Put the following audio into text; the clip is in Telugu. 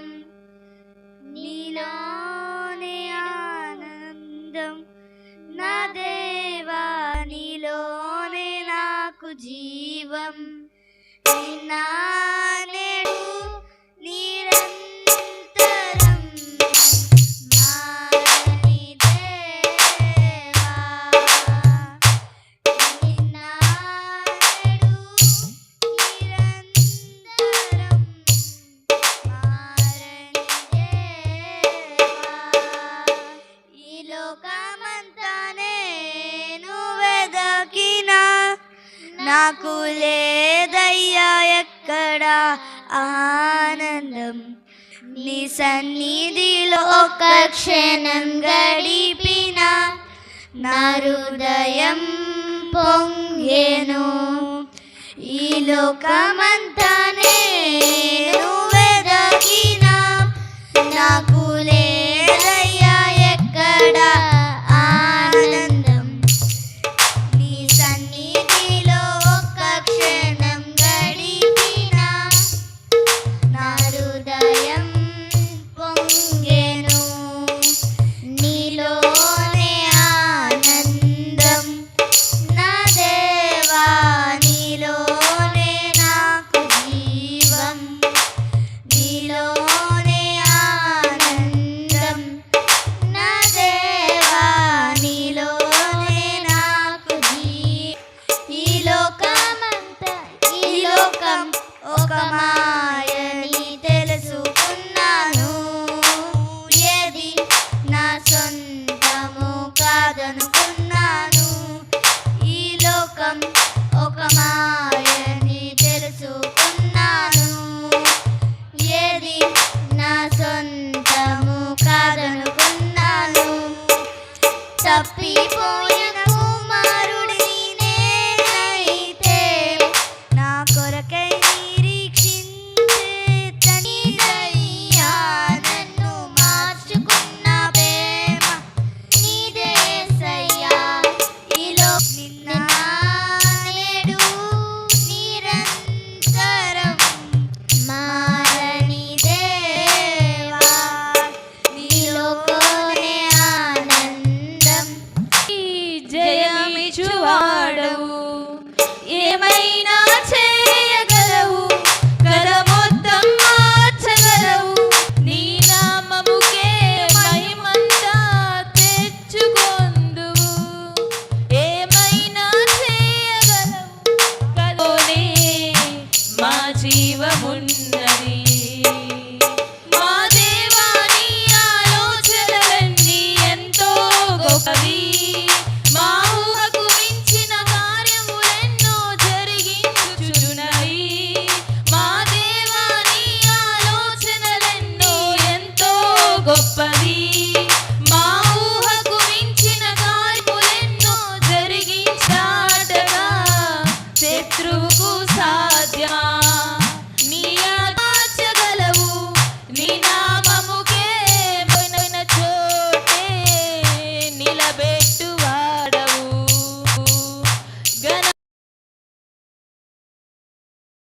ఆనందం నీలోనే ఆనందం నా దేవా నాకు లేదయ్యా ఎక్కడ ఆనందం. నీ సన్నిధిలో ఒక క్షణం గడిపిన నా హృదయం పొంగేను. ఈ లోకమంతా ஜீவமுன்னதி